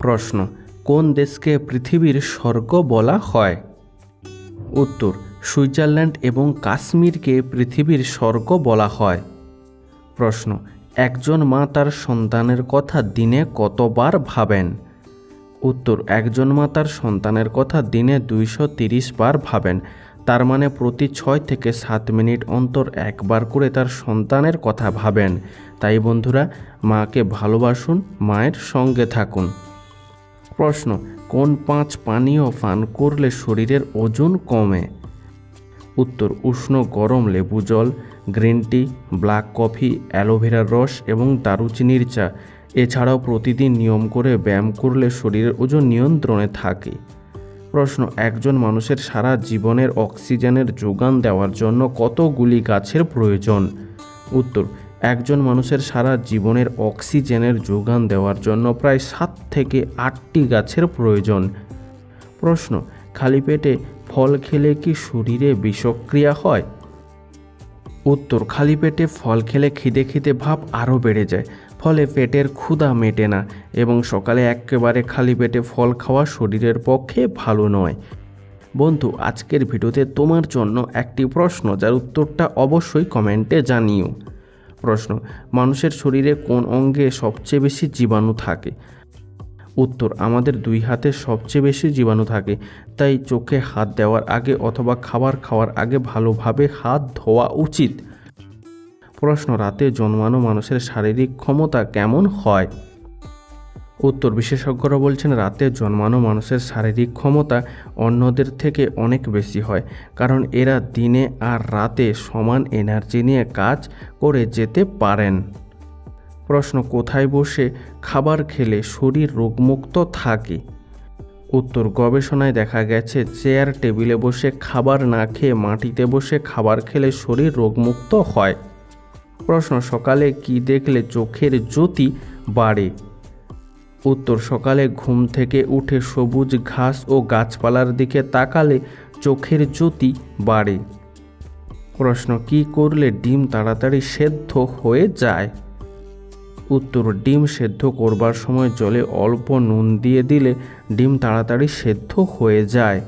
প্রশ্ন, কোন দেশকে পৃথিবীর স্বর্গ বলা হয়? উত্তর, সুইজারল্যান্ড এবং কাশ্মীরকে পৃথিবীর স্বর্গ বলা হয়। প্রশ্ন, একজন মা তার সন্তানের কথা দিনে কতবার ভাবেন? উত্তর, একজন মা তার সন্তানের কথা দিনে দুইশো বার ভাবেন। তার মানে প্রতি ছয় থেকে সাত মিনিট অন্তর একবার করে তার সন্তানের কথা ভাবেন। তাই বন্ধুরা, মাকে ভালোবাসুন, মায়ের সঙ্গে থাকুন। প্রশ্ন, কোন পাঁচ পানীয় পান করলে শরীরের ওজন কমে? উত্তর, উষ্ণ গরম লেবু জল, গ্রিন টি, ব্ল্যাক কফি, অ্যালোভেরার রস এবং দারুচিনির চা। এছাড়াও প্রতিদিন নিয়ম করে ব্যায়াম করলে শরীরের ওজন নিয়ন্ত্রণে থাকে। প্রশ্ন, একজন মানুষের সারা জীবনের অক্সিজেনের যোগান দেওয়ার জন্য কতগুলি গাছের প্রয়োজন? উত্তর একজন মানুষের সারা জীবনের অক্সিজেনের যোগান দেওয়ার জন্য প্রায় সাত থেকে আটটি গাছের প্রয়োজন। প্রশ্ন, খালি পেটে ফল খেলে কি শরীরে বিষক্রিয়া হয়? উত্তর, খালি পেটে ফল খেলে খিদে খিদে ভাব আরও বেড়ে যায়, ফলে পেটের ক্ষুধা মেটে না এবং সকালে একেবারে খালি পেটে ফল খাওয়া শরীরের পক্ষে ভালো নয়। বন্ধু, আজকের ভিডিওতে তোমার জন্য একটি প্রশ্ন, যার উত্তরটা অবশ্যই কমেন্টে জানিও। প্রশ্ন, মানুষের শরীরে কোন অঙ্গে সবচেয়ে বেশি জীবাণু থাকে? উত্তর, আমাদের দুই হাতে সবচেয়ে বেশি জীবাণু থাকে, তাই চোখে হাত দেওয়ার আগে অথবা খাবার খাওয়ার আগে ভালোভাবে হাত ধোয়া উচিত। প্রশ্ন, রাতে জন্মানো মানুষের শারীরিক ক্ষমতা কেমন হয়? উত্তর বিশেষজ্ঞরা বলছেন, রাতে জন্মানো মানুষের শারীরিক ক্ষমতা অন্যদের থেকে অনেক বেশি হয়, কারণ এরা দিনে আর রাতে সমান এনার্জি নিয়ে কাজ করে যেতে পারেন। প্রশ্ন, কোথায় বসে খাবার খেলে শরীর রোগমুক্ত থাকে? উত্তর, গবেষণায় দেখা গেছে, চেয়ার টেবিলে বসে খাবার না খেয়ে মাটিতে বসে খাবার খেলে শরীর রোগমুক্ত হয়। প্রশ্ন, সকালে কি দেখলে চোখের জ্যোতি বাড়ে? উত্তর সকালে ঘুম থেকে উঠে সবুজ ঘাস ও গাছপালার দিকে তাকালে চোখের জ্যোতি বাড়ে। প্রশ্ন, কি করলে ডিম তাড়াতাড়ি সেদ্ধ হয়ে যায়? উত্তর, ডিম সেদ্ধ করবার সময় জলে অল্প নুন দিয়ে দিলে ডিম তাড়াতাড়ি সেদ্ধ হয়ে যায়।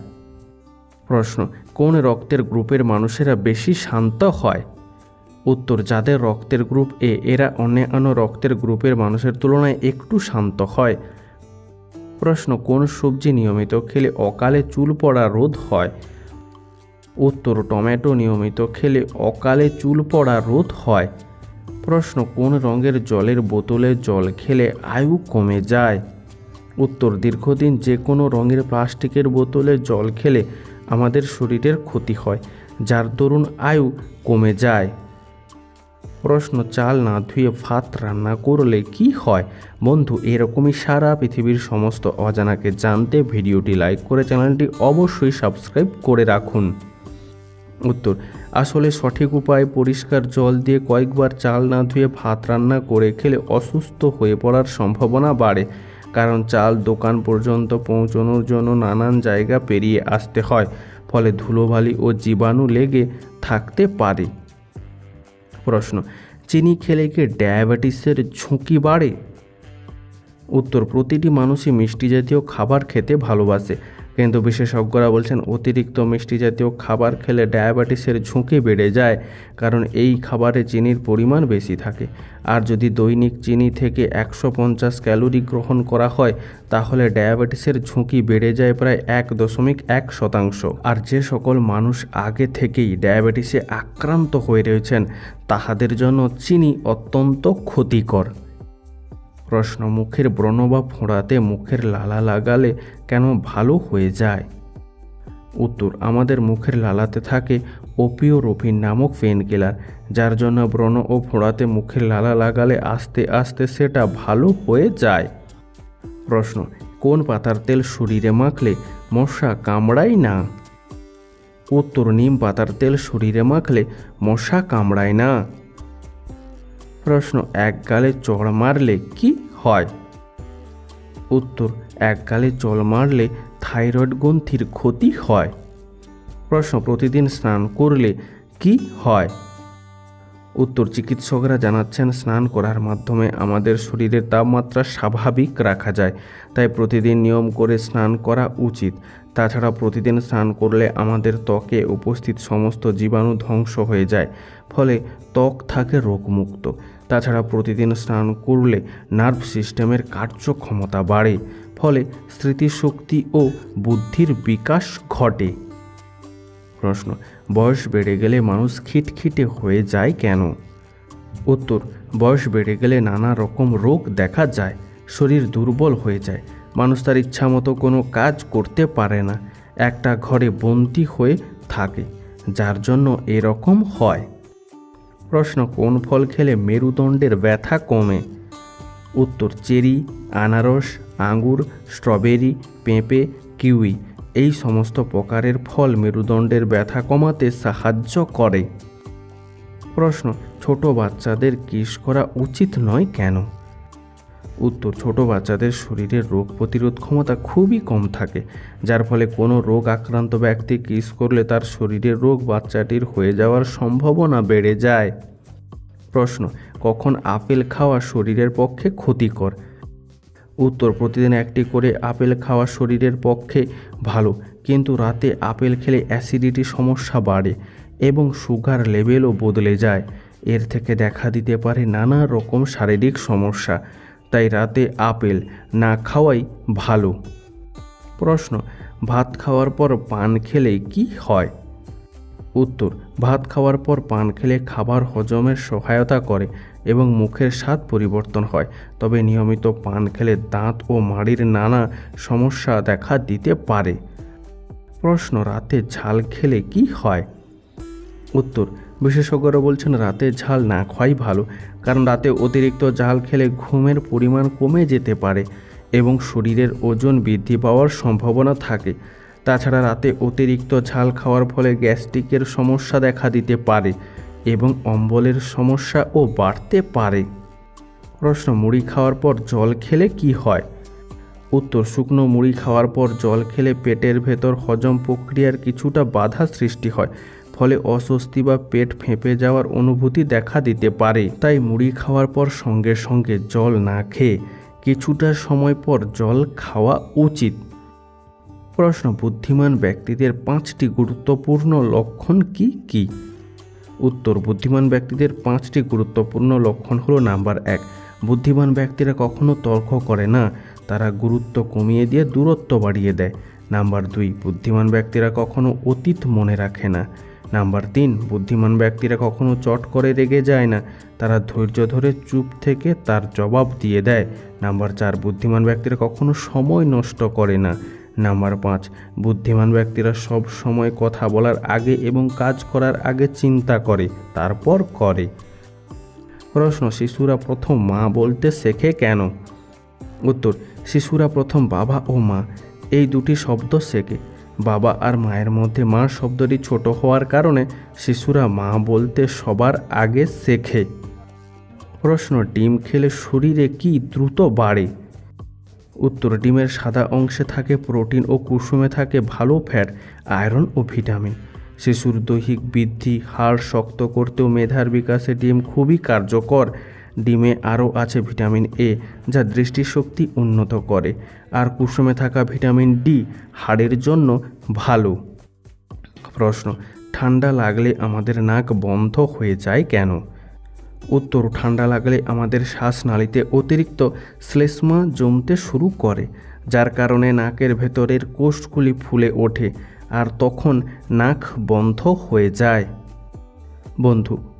প্রশ্ন, কোন রক্তের গ্রুপের মানুষেরা বেশি শান্ত হয়? উত্তর, যাদের রক্তের গ্রুপ এ, এরা অন্যান্য রক্তের গ্রুপের মানুষের তুলনায় একটু শান্ত হয়। প্রশ্ন, কোন সবজি নিয়মিত খেলে অকালে চুল পড়া রোধ হয়? উত্তর, টমেটো নিয়মিত খেলে অকালে চুল পড়া রোধ হয়। প্রশ্ন, কোন রঙের জলের বোতলে জল খেলে আয়ু কমে যায়? উত্তর, দীর্ঘদিন যে কোনো রঙের প্লাস্টিকের বোতলে জল খেলে আমাদের শরীরের ক্ষতি হয়, যার দরুন আয়ু কমে যায়। প্রশ্ন চাল না ধুয়ে ভাত রান্না করলে কি হয়? বন্ধু, এরকমই সারা পৃথিবীর সমস্ত অজানাকে জানতে ভিডিওটি লাইক করে চ্যানেলটি অবশ্যই সাবস্ক্রাইব করে রাখুন। উত্তর, আসলে সঠিক উপায় পরিষ্কার জল দিয়ে কয়েকবার চাল না ধুয়ে ভাত রান্না করে খেলে অসুস্থ হয়ে পড়ার সম্ভাবনা বাড়ে, কারণ চাল দোকান পর্যন্ত পৌঁছানোর জন্য নানান জায়গা পেরিয়ে আসতে হয়, ফলে ধুলোবালি ও জীবাণু লেগে থাকতে পারে। প্রশ্ন। চিনি খেলে কি ডায়াবেটিসের ঝুঁকি বাড়ে? উত্তর, প্রতিটি মানুষই মিষ্টি জাতীয় খাবার খেতে ভালোবাসে। কিন্তু বিশেষজ্ঞরা বলছেন, অতিরিক্ত মিষ্টি জাতীয় খাবার খেলে ডায়াবেটিসের ঝুঁকি বেড়ে যায়, কারণ এই খাবারে চিনির পরিমাণ বেশি থাকে। আর যদি দৈনিক চিনি থেকে একশো পঞ্চাশ ক্যালোরি গ্রহণ করা হয়, তাহলে ডায়াবেটিসের ঝুঁকি বেড়ে যায় প্রায় এক দশমিক এক শতাংশ। আর যে সকল মানুষ আগে থেকেই ডায়াবেটিসে আক্রান্ত হয়ে রয়েছেন, তাহাদের জন্য চিনি অত্যন্ত ক্ষতিকর। প্রশ্ন, মুখের ব্রণ বা ফোঁড়াতে মুখের লালা লাগালে কেন ভালো হয়ে যায়? উত্তর, আমাদের মুখের লালাতে থাকে ওপিওরোপিন নামক পেনকিলার, যার জন্য ব্রণ ও ফোঁড়াতে মুখের লালা লাগালে আস্তে আস্তে সেটা ভালো হয়ে যায়। প্রশ্ন, কোন পাতার তেল শরীরে মাখলে মশা কামড়ায় না? উত্তর, নিম পাতার তেল শরীরে মাখলে মশা কামড়ায় না। প্রশ্ন, এক গালে চড় মারলে কি হয়? উত্তর, এক গালে জল মারলে থাইরয়েড গ্রন্থির ক্ষতি হয়। প্রশ্ন, প্রতিদিন স্নান করলে কি হয়? উত্তর, চিকিৎসকরা জানাচ্ছেন স্নান করার মাধ্যমে আমাদের শরীরের তাপমাত্রা স্বাভাবিক রাখা যায়, তাই প্রতিদিন নিয়ম করে স্নান করা উচিত। তাছাড়া প্রতিদিন স্নান করলে আমাদের ত্বকে উপস্থিত সমস্ত জীবাণু ধ্বংস হয়ে যায়, ফলে ত্বক থাকে রোগমুক্ত। তাছাড়া প্রতিদিন স্নান করলে নার্ভ সিস্টেমের কার্যক্ষমতা বাড়ে, ফলে স্মৃতিশক্তি ও বুদ্ধির বিকাশ ঘটে। প্রশ্ন, বয়স বেড়ে গেলে মানুষ খিটখিটে হয়ে যায় কেন? উত্তর, বয়স বেড়ে গেলে নানা রকম রোগ দেখা যায়, শরীর দুর্বল হয়ে যায় মানুষ তার ইচ্ছা মতো কোনো কাজ করতে পারে না। একটা ঘরে বন্দি হয়ে থাকে, যার জন্য এরকম হয়। প্রশ্ন, কোন ফল খেলে মেরুদণ্ডের ব্যথা কমে? উত্তর, চেরি, আনারস, আঙ্গুর, স্ট্রবেরি, পেঁপে, কিউই, এই সমস্ত প্রকারের ফল মেরুদণ্ডের ব্যথা কমাতে সাহায্য করে। প্রশ্ন, ছোট বাচ্চাদের কিস করা উচিত নয় কেন? উত্তর, ছোট বাচ্চাদের শরীরের রোগ প্রতিরোধ ক্ষমতা খুবই কম থাকে, যার ফলে কোনো রোগ আক্রান্ত ব্যক্তি কিস করলে তার শরীরের রোগ বাচ্চাটির হয়ে যাওয়ার সম্ভাবনা বেড়ে যায়। প্রশ্ন, কখন আপেল খাওয়া শরীরের পক্ষে ক্ষতিকর? উত্তর, প্রতিদিন একটি করে আপেল খাওয়া শরীরের পক্ষে ভালো, কিন্তু রাতে আপেল খেলে অ্যাসিডিটি সমস্যা বাড়ে এবং সুগার লেভেলও বদলে যায়। এর থেকে দেখা দিতে পারে নানা রকম শারীরিক সমস্যা। তাই রাতে আপেল না খাওয়াই ভালো। প্রশ্ন, ভাত খাওয়ার পর পান খেলে কি হয়? উত্তর, ভাত খাওয়ার পর পান খেলে খাবার হজমের সহায়তা করে এবং মুখের স্বাদ পরিবর্তন হয়। তবে নিয়মিত পান খেলে দাঁত ও মাড়ির নানা সমস্যা দেখা দিতে পারে। প্রশ্ন, রাতে ঝাল খেলে কি হয়? উত্তর বিশেষজ্ঞরা বলছেন, রাতে ঝাল না খাওয়াই ভালো, কারণ রাতে অতিরিক্ত ঝাল খেলে ঘুমের পরিমাণ কমে যেতে পারে এবং শরীরের ওজন বৃদ্ধি পাওয়ার সম্ভাবনা থাকে। তাছাড়া রাতে অতিরিক্ত ঝাল খাওয়ার ফলে গ্যাস্ট্রিকের সমস্যা দেখা দিতে পারে এবং অম্বলের সমস্যাও বাড়তে পারে। প্রশ্ন, মুড়ি খাওয়ার পর জল খেলে কি হয়? উত্তর, শুকনো মুড়ি খাওয়ার পর জল খেলে পেটের ভেতর হজম প্রক্রিয়ার কিছুটা বাধা সৃষ্টি হয়। ফলে অস্বস্তি বা পেট ফেঁপে যাওয়ার অনুভূতি দেখা দিতে পারে। তাই মুড়ি খাওয়ার পর সঙ্গে সঙ্গে জল না খেয়ে কিছুটা সময় পর জল খাওয়া উচিত। প্রশ্ন, বুদ্ধিমান ব্যক্তিদের পাঁচটি গুরুত্বপূর্ণ লক্ষণ কি কি? উত্তর, বুদ্ধিমান ব্যক্তিদের পাঁচটি গুরুত্বপূর্ণ লক্ষণ হলো নাম্বার এক, বুদ্ধিমান ব্যক্তিরা কখনো তর্ক করে না, তারা গুরুত্ব কমিয়ে দিয়ে দূরত্ব বাড়িয়ে দেয়। নাম্বার দুই, বুদ্ধিমান ব্যক্তিরা কখনো অতীত মনে রাখে না। নাম্বার তিন, বুদ্ধিমান ব্যক্তিরা কখনো চট করে রেগে যায় না। তারা ধৈর্য ধরে চুপ থেকে তার জবাব দিয়ে দেয়। নাম্বার চার, বুদ্ধিমান ব্যক্তিরা কখনো সময় নষ্ট করে না। নাম্বার পাঁচ, বুদ্ধিমান ব্যক্তিরা সব সময় কথা বলার আগে এবং কাজ করার আগে চিন্তা করে, তারপর করে। প্রশ্ন, শিশুরা প্রথম মা বলতে শেখে কেন? উত্তর, শিশুরা প্রথম বাবা ও মা। এই দুটি শব্দ শেখে। বাবা আর মায়ের মধ্যে মা শব্দটি ছোট হওয়ার কারণে শিশুরা মা বলতে সবার আগে শেখে। প্রশ্ন, ডিম খেলে শরীরে কি দ্রুত বাড়ে? উত্তর, ডিমের সাদা অংশে থাকে প্রোটিন ও কুসুমে থাকে ভালো ফ্যাট, আয়রন ও ভিটামিন। শিশুর দৈহিক বৃদ্ধি, হাড় শক্ত করতেও মেধার বিকাশে ডিম খুবই কার্যকর। ডিমে আরও আছে ভিটামিন এ, যা দৃষ্টিশক্তি উন্নত করে। আর কুসুমে থাকা ভিটামিন ডি হাড়ের জন্য ভালো। প্রশ্ন, ঠান্ডা লাগলে আমাদের নাক বন্ধ হয়ে যায় কেন? উত্তর, ঠান্ডা লাগলে আমাদের শ্বাসনালীতে অতিরিক্ত শ্লেষ্মা জমতে শুরু করে, যার কারণে নাকের ভেতরের কোষগুলি ফুলে ওঠে আর তখন নাক বন্ধ হয়ে যায়। বন্ধু